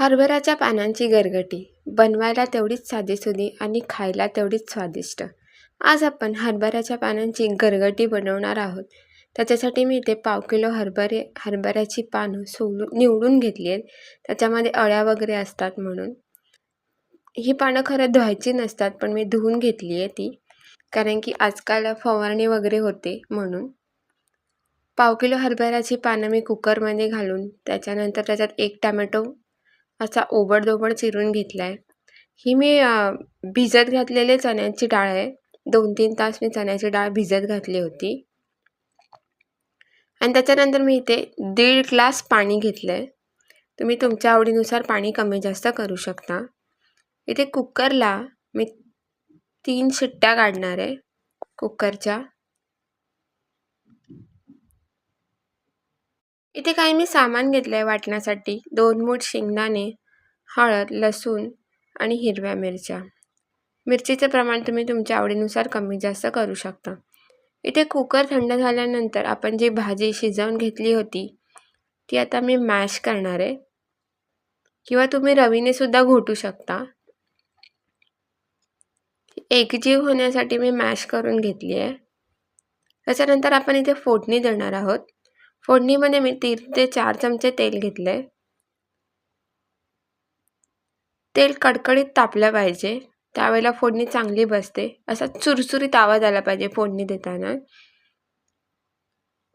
हरभऱ्याच्या पानांची गरगटी बनवायला तेवढीच साधीसुधी आणि खायला तेवढीच स्वादिष्ट. आज आपण हरभऱ्याच्या पानांची गरगटी बनवणार आहोत. त्याच्यासाठी मी इथे पाव किलो हरभरे हरभऱ्याची पानं सोलून निवडून घेतली आहेत. त्याच्यामध्ये अळ्या वगैरे असतात म्हणून. ही पानं खरं धुवायची नसतात पण मी धुवून घेतली आहे ती. कारण की आजकाल फवारणी वगैरे होते म्हणून. पाव किलो हरभऱ्याची पानं मी कुकरमध्ये घालून त्याच्यानंतर त्याच्यात एक टॅमॅटो असा ओबडधोबड चिरून घेतला आहे ही मी भिजत घातलेले चण्याची डाळ आहे. दोन तीन तास मी चण्याची डाळ भिजत घातली होती. आणि त्याच्यानंतर मी इथे दीड ग्लास पाणी घेतलं आहे तुम्ही तुमच्या आवडीनुसार पाणी कमी जास्त करू शकता. इथे कुकरला मी तीन शिट्ट्या काढणार आहे कुकरच्या. इथे काही मी सामान घेतलं आहे वाटण्यासाठी. दोन मूठ शेंगदाणे हळद लसूण आणि हिरव्या मिरच्या. मिरचीचं प्रमाण तुम्ही तुमच्या आवडीनुसार कमी जास्त करू शकता. इथे कुकर थंड झाल्यानंतर आपण जी भाजी शिजवून घेतली होती ती आता मी मॅश करणार आहे. किंवा तुम्ही रवीने सुद्धा घोटू शकता. एकजीव होण्यासाठी मी मॅश करून घेतली आहे. त्याच्यानंतर आपण इथे फोडणी देणार आहोत. फोडणीमध्ये मी तीन ते चार चमचे तेल घेतले तेल कडकडीत तापलं पाहिजे. त्यावेळेला फोडणी चांगली बसते. असा चुरचुरीत आवाज आला पाहिजे फोडणी देताना.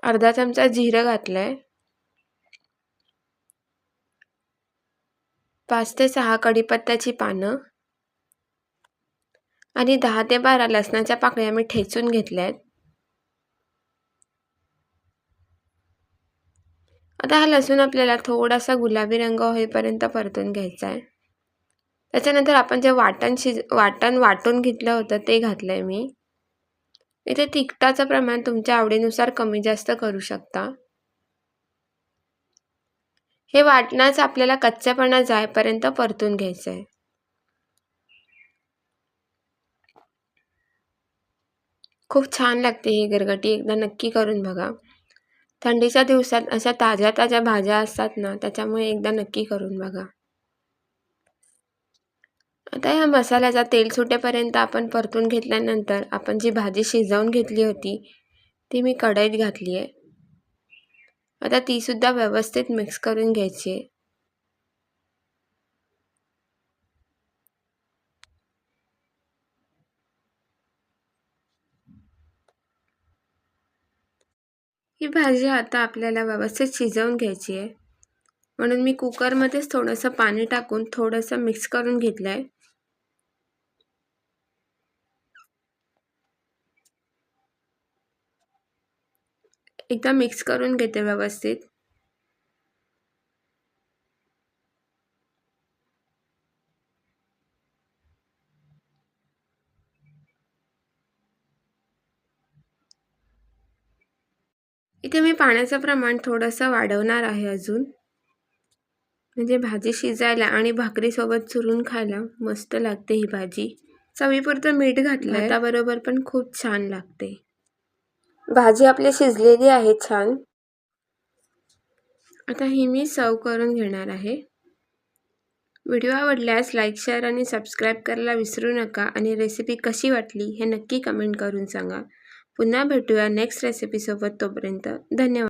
अर्धा चमचा जिरं घातलंय. पाच ते सहा कढीपत्त्याची पानं. आणि दहा ते बारा लसणाच्या पाकळ्या मी ठेचून घेतल्या आहेत आता हा लसूण आपल्याला थोडासा गुलाबी रंग होईपर्यंत परतून घ्यायचा आहे. त्याच्यानंतर आपण जे वाटण शिज वाटण वाटून घेतलं होतं ते घातलं आहे मी. इथे तिखटाचं प्रमाण तुमच्या आवडीनुसार कमी जास्त करू शकता. हे वाटणाचं आपल्याला कच्च्यापणा जायपर्यंत परतून घ्यायचं आहे. खूप छान लागते ही गरगटी एकदा नक्की करून बघा. थंडीच्या दिवसात अशा ताज्या ताज्या भाज्या असतात ना त्याच्यामुळे एकदा नक्की करून बघा. आता ह्या मसाल्याचा तेल सुटेपर्यंत आपण परतून घेतल्यानंतर आपण जी भाजी शिजवून घेतली होती ती मी कढईत घातली आहे आता तीसुद्धा व्यवस्थित मिक्स करून घ्यायची आहे ही भाजी आता आपल्याला व्यवस्थित शिजवून घ्यायची आहे. म्हणून मी कुकरमध्येच थोडंसं पाणी टाकून थोडंसं मिक्स करून घेतलं आहे एकदा मिक्स करून घेते व्यवस्थित. इथे मी पाण्याचं प्रमाण थोडंसं वाढवणार आहे अजून. म्हणजे भाजी शिजायला आणि भाकरीसोबत चुरून खायला मस्त लागते ही भाजी. चवीपुरतं मीठ घातलं त्याबरोबर पण खूप छान लागते. भाजी आपली शिजलेली आहे छान. आता ही मी सर्व करून घेणार आहे. व्हिडिओ आवडल्यास लाईक शेअर आणि सबस्क्राईब करायला विसरू नका आणि रेसिपी कशी वाटली हे नक्की कमेंट करून सांगा. पुन्हा भेटूया नेक्स्ट रेसिपीसोबत तोपर्यंत. धन्यवाद.